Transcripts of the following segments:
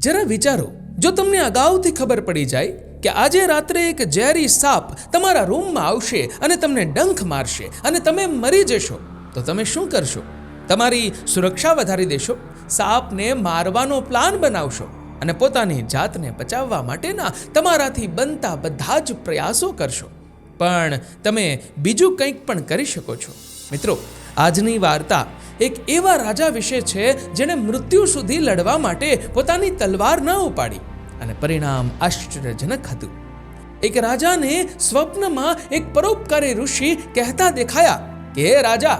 જરા વિચારો, જો તમને અગાઉથી ખબર પડી જાય કે આજે રાત્રે એક ઝેરી સાપ તમારા રૂમમાં આવશે અને તમને ડંખ મારશે અને તમે મરી જશો, તો તમે શું કરશો? તમારી સુરક્ષા વધારી દેશો, સાપને મારવાનો પ્લાન બનાવશો અને પોતાની જાતને બચાવવા માટેના તમારાથી બનતા બધા જ પ્રયાસો કરશો. પણ તમે બીજું કંઈક પણ કરી શકો છો. મિત્રો આજની વાર્તા એક એવા રાજા વિશે છે જેણે મૃત્યુ સુધી લડવા માટે પોતાની તલવાર ન ઉપાડી અને પરિણામ આશ્ચર્યજનક હતું. એક રાજાને સ્વપ્નમાં એક પરોપકારી ઋષિ કહેતા દેખાયા કે, રાજા,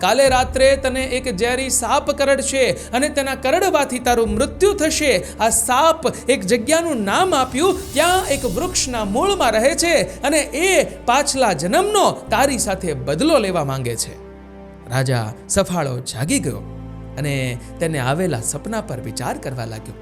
કાલે રાત્રે તને એક ઝેરી સાપ કરડશે અને તેના કરડવાથી તારું મૃત્યુ થશે. આ સાપ એક જગ્યાનું નામ આપ્યું, ત્યાં એક વૃક્ષના મૂળમાં રહે છે અને એ પાછલા જન્મનો તારી સાથે બદલો લેવા માંગે છે. રાજા સફાળો જાગી ગયો અને તેને આવેલા સપના પર વિચાર કરવા લાગ્યો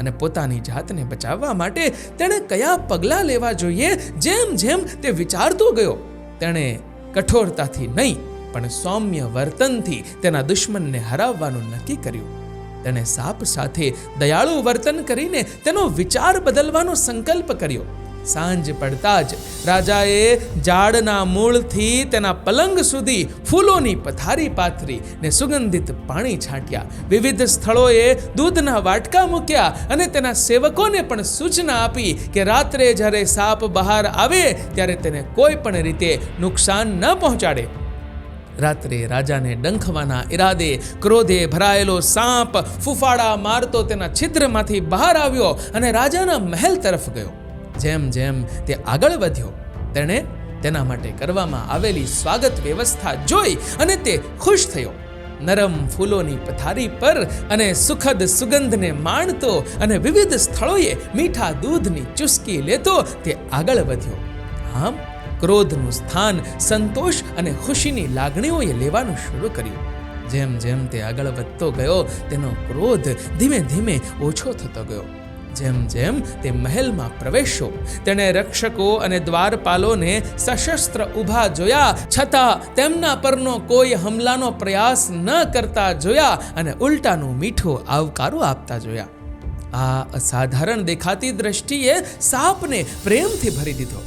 અને પોતાની જાતને બચાવવા માટે તેણે કયા પગલાં લેવા જોઈએ, જેમ જેમ તે વિચારતો ગયો, તેણે કઠોરતાથી નહીં, પણ સૌમ્ય વર્તનથી તેના દુશ્મનને હરાવવાનું નક્કી કર્યું. તેણે સાપ સાથે દયાળુ વર્તન કરીને તેનો વિચાર બદલવાનો સંકલ્પ કર્યો. સાંજ પડતા જ રાજાએ ઝાડના મૂળથી તેના પલંગ સુધી ફૂલોની પથારી પાથરી ને સુગંધિત પાણી છાંટ્યા. વિવિધ સ્થળોએ દૂધના વાટકા મૂક્યા અને તેના સેવકોને પણ સૂચના આપી કે રાત્રે જ્યારે સાપ બહાર આવે ત્યારે તેને કોઈ પણ રીતે નુકસાન ન પહોંચાડે. રાત્રે રાજાને ડંખવાના ઈરાદે ક્રોધે ભરાયેલો સાપ ફૂફાડા મારતો તેના છિદ્રમાંથી બહાર આવ્યો અને રાજાના મહેલ તરફ ગયો. જેમ જેમ તે આગળ વધ્યો, તેણે તેના માટે કરવામાં આવેલી સ્વાગત વ્યવસ્થા જોઈ અને તે ખુશ થયો. નરમ ફૂલોની પથારી પર અને સુખદ સુગંધને માણતો અને વિવિધ સ્થળોએ મીઠા દૂધની ચુસ્કી લેતો તે આગળ વધ્યો. આમ, ક્રોધનું સ્થાન, સંતોષ અને ખુશીની લાગણીઓએ લેવાનું શરૂ કર્યું. જેમ જેમ તે આગળ વધતો ગયો, તેનો ક્રોધ ધીમે ધીમે ઓછો થતો ગયો. જેમ જેમ તે મહેલમાં પ્રવેશ્યો, તેણે રક્ષકો અને દ્વારપાલોને સશસ્ત્ર ઊભા જોયા, છતાં તેમના પરનો કોઈ હમલાનો પ્રયાસ ન કરતા જોયા અને ઉલટાનું મીઠું આવકારો આપતા જોયા. આ અસાધારણ દેખાતી દ્રષ્ટિએ સાપને પ્રેમથી ભરી દીધો.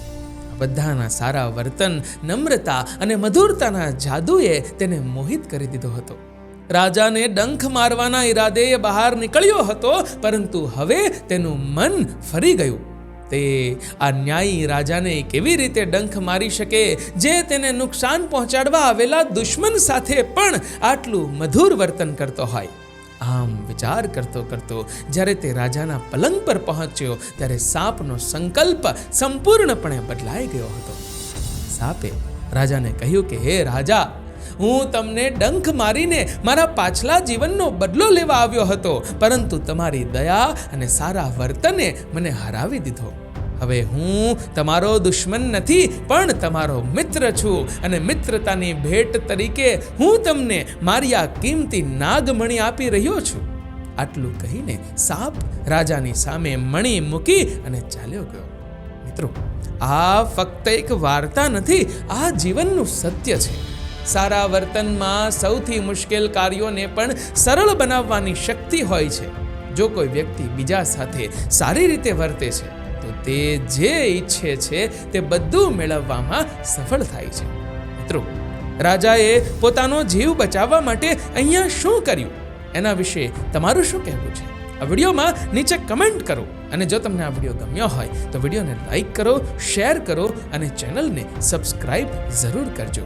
બધાના સારા વર્તન, નમ્રતા અને મધુરતાના જાદુએ તેને મોહિત કરી દીધો હતો. રાજાને ડંખ મારવાના ઈરાદે બહાર નીકળ્યો હતો, પરંતુ હવે તેનું મન ફરી ગયું. તે આ ન્યાયી રાજાને કેવી રીતે ડંખ મારી શકે, જે તેને નુકસાન પહોંચાડવા આવેલા દુશ્મન સાથે પણ આટલું મધુર વર્તન કરતો હોય. આમ વિચાર કરતો કરતો જ્યારે તે રાજાના પલંગ પર પહોંચ્યો, ત્યારે સાપનો સંકલ્પ સંપૂર્ણપણે બદલાઈ ગયો હતો. સાપે રાજાને કહ્યું કે, હે રાજા હું તમને ડંખ મારીને મારા પાછલા જીવનનો બદલો લેવા આવ્યો હતો, પરંતુ તમારી દયા અને સારા વર્તને મને હરાવી દીધો. હવે હું તમારો દુશ્મન નથી, પણ તમારો મિત્ર છું અને મિત્રતાની ભેટ તરીકે હું તમને મારી આ કિંમતી નાગમણી આપી રહ્યો છું. આટલું કહીને સાપ રાજાની સામે મણી મૂકી અને ચાલ્યો ગયો. મિત્રો, આ ફક્ત એક વાર્તા નથી, આ જીવનનું સત્ય છે. સારા વર્તનમાં સૌથી મુશ્કેલ કાર્યોને પણ સરળ બનાવવાની શક્તિ હોય છે. જો કોઈ વ્યક્તિ બીજા સાથે સારી રીતે વર્તે છે, તો તે જે ઈચ્છે છે તે બધું મેળવવામાં સફળ થાય છે. મિત્રો, રાજાએ પોતાનો જીવ બચાવવા માટે અહીંયા શું કર્યું? એના વિશે તમારું શું કહેવું છે? આ વિડીયોમાં નીચે કમેન્ટ કરો અને જો તમને આ વીડિયો ગમ્યો હોય, તો વિડીયોને લાઈક કરો, શેર કરો અને ચેનલને સબસ્ક્રાઈબ જરૂર કરજો.